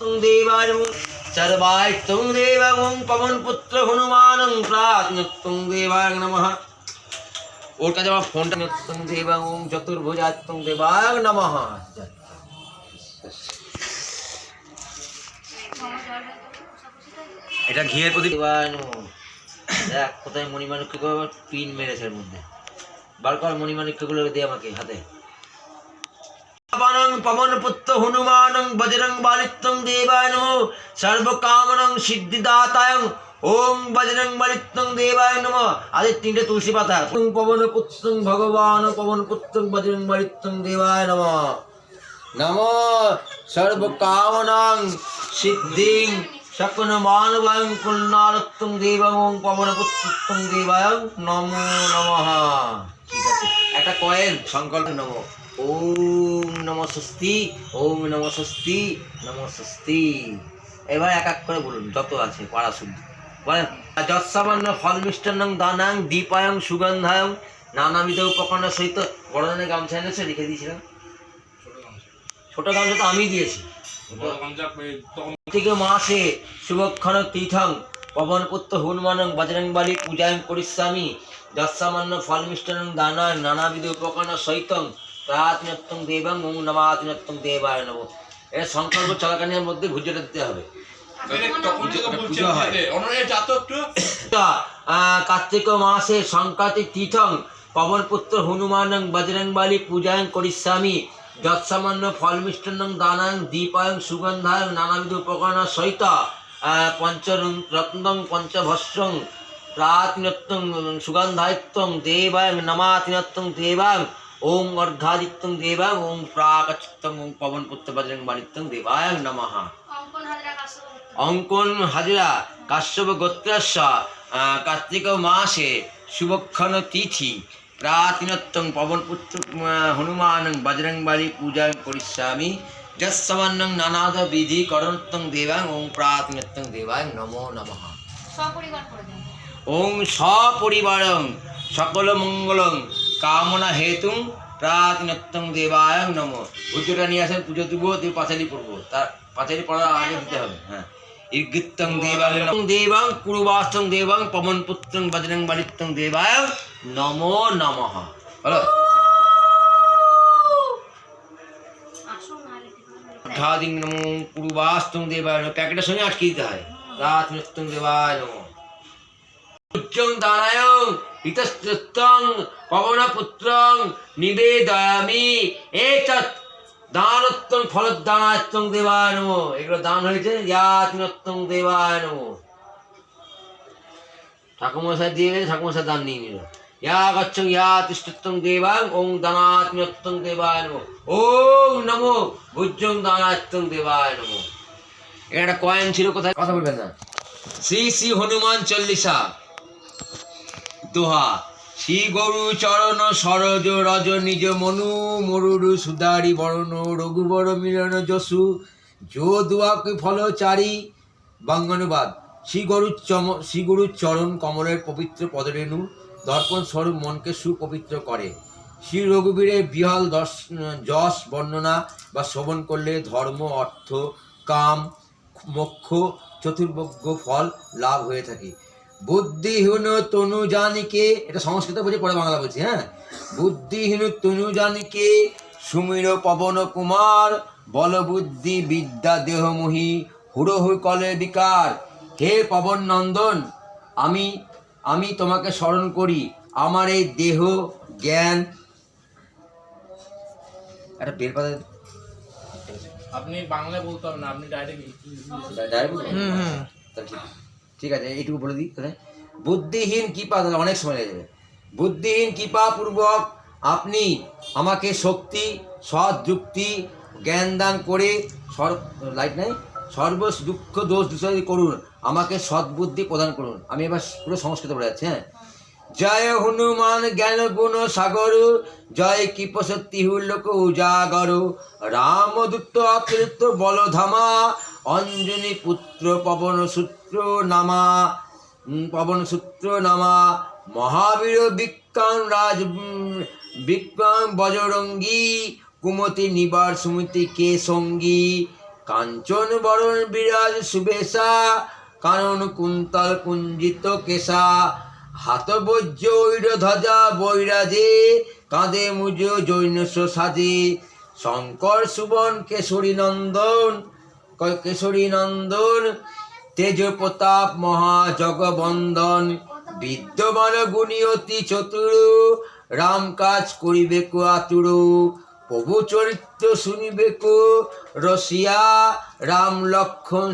तं देवाय सर्वाय तं देवं पवनपुत्र हनुमानं प्राज्ञत्वं देवाय नमः ওর কাছে আমার ফোনটা নত্যং দেবাং চতুর্ভুজাত্তং দেবাং নমঃ এটা ঘিয়ের প্রতি দেবায় নমঃ। দেখ কোথায় মণিমাণিক্য পিন মেরেছে এর মধ্যে বার কর মণিমাণিক্যগুলো দে আমাকে হাতে পানং পবন পুত্র হনুমানং বজরং বালিত্যং দেবায় সর্বকামনং সিদ্ধিদাতায়ং ওম বজরং বালিত্যং দেবায় নমো আজ তিনটে তুলসী পাতা পবন পুত্রং ভগবান পবন পুত্রং বজরং বালিত্যং দেবায় নমো নমো সর্বকামনাং সিদ্ধিং মানবায়ং পবন নমঃ ঠিক আছে একটা কয়েন, সংকল্প, নমো। ওম নম স্বস্তি ওম নম স্বস্তি নম স্বস্তি। এবার এক এক করে বলুন যত আছে পাড়া শুদ্ধ। বলেন যৎসামান্য ফল মিষ্টান্নং দানাং দীপায়ং সুগন্ধায়ং। নানাবিধ উপকরণ সহিত বড় ধরনের গামছা এনেছে? লিখে দিয়েছিলাম। ছোট গামছা। তো আমি দিয়েছি। থেকে মাসে শুভক্ষণ তীর্থং পবনপুত্র হনুমানং বজরং বালি পূজায়ং করিষ্যামি। যৎসামান্য ফল মিষ্টান্নং দানাং নানাবিধ উপকরণ সহিতং প্রাতিনত্যং দেবং ওং নমাতিনত্যং দেবায় নব এর সংকল্প চলাকালীনের মধ্যে ভুজটা দিতে হবে। কার্তিক মাসে সংক্রান্তি তীর্থং পবনপুত্র হনুমানং বজরং বালি পূজায়ং করিষ্যামি যৎসামান্য ফল মিষ্টান্নং দানাং দীপায়ং সুগন্ধায়ং নানাবিধ উপকরণ সহিত পঞ্চরত্নং পঞ্চভস্যং প্রাতিনত্যং সুগন্ধায়িত্বং দেবায়ং নমাতিনত্যং দেবাং ওম অর্ধাদিত্যং দেবাং ওম প্রাকচিত্তং ওম পবনপুত্র বজরং বালিত্যং দেবায়ং নমঃ অঙ্কন হাজরা কাশ্যপ গোত্রস্য কার্তিক মাসে শুভক্ষণ তিথি প্রাতিনত্যং পবনপুত্র হনুমান বজরং বালি পূজা করিষ্যামি যৎসমান্নং নানাদ বিধি করণত্তং দেবাং ওং প্রাতিনত্যং দেবাং নমো নমঃ ওং সপরিবারং সকল মঙ্গলং কামনা হেতুং প্রাতিনত্যং দেবায় নম। পুজোটা নিয়ে আসেন পুজো দেবো, দিয়ে পাঁচালি পড়ব। তার পাঁচালি পড়ার আগে দিতে হবে হ্যাঁ। ইর্গিত্তং দেবাং দেবাং কুরুবাস্তং দেবাং পবন পুত্রং বজরং বালিত্যং দেবায় নমো নমঃ। আসুন নাহলে নমো কুরুবাস্তং দেবায় প্যাকেটের সঙ্গে আটকে দিতে হয়। প্রাতিনত্যং দেবায় নমঃ। উচ্চং দানায়ং ইতস্তং পবনপুত্রং নিবেদয়ামি এতৎ দানত্তং ফলদানাত্তং দেবায় নম এগুলো দান হয়েছে ইয়াতিনত্তং দেবায় নম ঠাকুমশাই দিয়ে গেছে ঠাকুমশাই দান নিয়ে নিল। ইয়া গচ্ছং ইয়া তিষ্ঠত্তং দেবাং ওং দানাত্মত্তং দেবায় নম ওং নমো ভুজ্জং দানাত্তং দেবায় নম কয়েন ছিল কোথায়? কথা বলবেন না। শ্রী শ্রী হনুমান চল্লিশা। দোহা। শ্রী গরু চরণ সরজ রজ নিজ মনু, মরুরু সুদারি বরণ, রঘুবর মিলন যশু, যো ফল চারি। বাঙ্গানুবাদ শ্রী গরুর চম শ্রী গরুর চরণ কমলের পবিত্র পদরেণু, দর্পণ স্বরূপ মনকে সুপবিত্র করে। শ্রী রঘুবীরের বিহল দশ, যশ বর্ণনা বা শ্রবণ করলে ধর্ম, অর্থ, কাম, মোক্ষ, চতুর্ভোগ্য ফল লাভ হয়ে থাকে। বুদ্ধিহীন তনু জানিকে এটা সংস্কৃত বলছে পরে বাংলা বলছি হ্যাঁ? বুদ্ধিহীন তনু জানিকে সুমির পবন কুমার বল বুদ্ধি বিদ্যা দেহমোহী হুড়হু কলে বিকার। হে পবন নন্দন আমি আমি তোমাকে স্মরণ করি আমার এই দেহ জ্ঞান। একটা বের পাতা আপনি বাংলা বলতে হবে না আপনি ডাইরেক্ট ডাইরেক্ট বলব? তাহলে ঠিক আছে। এইটুকু বলে দিই তাহলে। বুদ্ধিহীন কৃপা তাহলে অনেক সময় লেগে যাবে। বুদ্ধিহীন কৃপা পূর্বক আপনি আমাকে শক্তি, সৎ যুক্তি, জ্ঞান দান করে সর, লাইট নাই সর্ব দুঃখ দোষ দূষণ করুন, আমাকে সৎবুদ্ধি প্রদান করুন। আমি এবার পুরো সংস্কৃত বলে যাচ্ছি হ্যাঁ? জয় হনুমান জ্ঞান গুণ সাগর, জয় কৃপশক্তি হুল্লোক উজাগর। রামদূত অকৃত বলধামা, অঞ্জনী পুত্র পবন সূত্র নামা পবন সূত্র নামা। মহাবীর বিক্রম রাজ, বিক্রম বজরঙ্গী, কুমতি নিবার সুমতি কে সঙ্গী? কাঞ্চন বরণ বিরাজ শুভেশা কানন কুন্তল কুঞ্জিত কেশা। হাত বজ্র ঐর ধ্বজা বৈরাজে কাঁধে মুজ জৈনস সাজে শঙ্কর সুবন কেশরী নন্দন কেশরী নন্দন, তেজ প্রতাপ মহা জগবন্দন বিদ্যমান গুণী অতি চতুর, রাম কাজ করিবে কো আতুর। প্রভু চরিত্র শুনিবে কো রসিয়া রাম লক্ষণ